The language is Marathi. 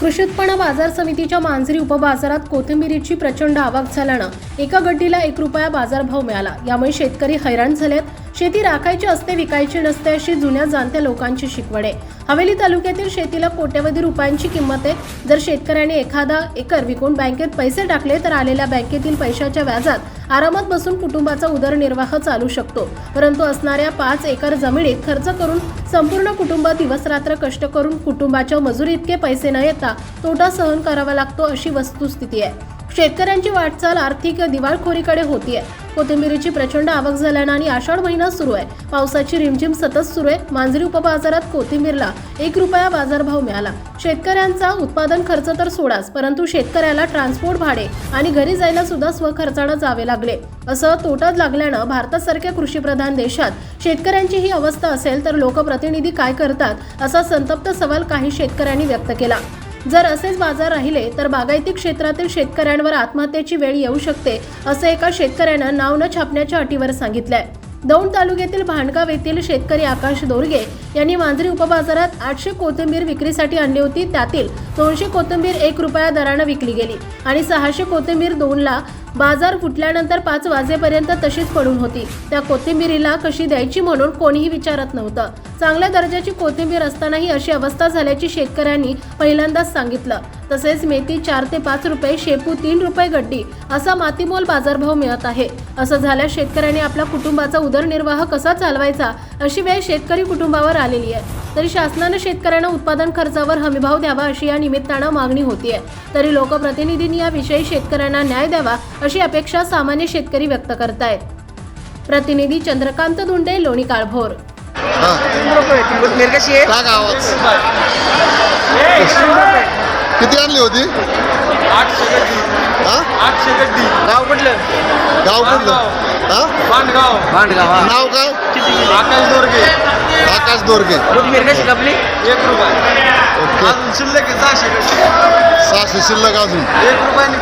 कृषी उत्पन्न बाजार समितीच्या मांजरी उपबाजारात कोथिंबिरीची प्रचंड आवक झाल्यानं एका गड्डीला एक रुपया बाजारभाव मिळाला. यामुळे शेतकरी हैराण झालेत. शेती राखायची असते विकायची नसते अशी जुन्या जाणत्या लोकांची शिकवण आहे. हवेली तालुक्यातील शेतीला कोट्यवधी रुपयांची किंमत आहे. जर शेतकऱ्याने एखादा एकर विकून बँकेत पैसे टाकले तर आलेल्या बँकेतील पैशाच्या व्याजात आरामात बसून कुटुंबाचा उदरनिर्वाह चालू शकतो. परंतु असणाऱ्या पाच एकर जमिनीत खर्च करून संपूर्ण कुटुंब दिवसरात्र कष्ट करून कुटुंबाच्या मजुरी इतके पैसे न येता तोटा सहन करावा लागतो अशी वस्तुस्थिती आहे. शेतकऱ्यांची वाटचाल आर्थिक दिवाळखोरीकडे होतीये. कोथिंबिरीची प्रचंड आवक झाल्यानं आणि आषाढ महिना सुरू आहे. पावसाची रिमझिम सतत सुरू आहे. मांजरी उपबाजारात कोथिंबीरला एक रुपया बाजारभाव मिळाला. शेतकऱ्यांचा उत्पादन खर्च तर सोडाच परंतु शेतकऱ्याला ट्रान्सपोर्ट भाडे आणि घरी जायला सुद्धा स्वखर्चानं जावे लागले. असं तोटात लागल्यानं भारतासारख्या कृषीप्रधान देशात शेतकऱ्यांची ही अवस्था असेल तर लोकप्रतिनिधी काय करतात असा संतप्त सवाल काही शेतकऱ्यांनी व्यक्त केला. जर असेच बाजार राहिले तर बागायती क्षेत्रातील शेतकऱ्यांवर आत्महत्येची वेळ येऊ शकते असं एका शेतकऱ्यानं नाव न छापण्याच्या अटीवर सांगितलंय. दौंड तालुक्यातील भांडगाव येथील शेतकरी आकाश दोरगे यांनी मांजरी उपबाजारात आठशे कोथिंबीर विक्रीसाठी आणली होती त्यातील दोनशे कोथिंबीर एक रुपया दरानं विकली गेली आणि सहाशे कोथिंबीर दोनला बाजार फुटल्यानंतर पाच वाजेपर्यंत तशीच पडून होती. त्या कोथिंबीरीला कशी द्यायची म्हणून कोणीही विचारत नव्हतं. चांगल्या दर्जाची कोथिंबीर असतानाही अशी अवस्था झाल्याची शेतकऱ्यांनी पहिल्यांदाच सांगितलं. तसेच मेथी चार ते पाच रुपये शेपू तीन रुपये गड्डी असा मातीमोल बाजारभाव मिळत आहे. असं झाल्यास शेतकऱ्यांनी आपल्या कुटुंबाचा उदरनिर्वाह कसा चालवायचा अशी वेळ शेतकरी कुटुंबावर आलेली आहे. तरी शासनानं शेतकऱ्यांना उत्पादन खर्चावर हमीभाव द्यावा अशी या निमित्तानं मागणी होतीये. तरी लोकप्रतिनिधींनी याविषयी शेतकऱ्यांना न्याय द्यावा अशी अपेक्षा सामान्य शेतकरी व्यक्त करतायत. प्रतिनिधी चंद्रकांत धुंडे लोणी काळभोर. हा किती आणली होती? हा? गाव कुठलं? गाव नाव काय? आकाश दोरगे. आकाश दोरगे. कशी एक रुपये. ओके. अजून शिल्लक सहाशे सहाशे शिल्लक अजून. एक रुपयाने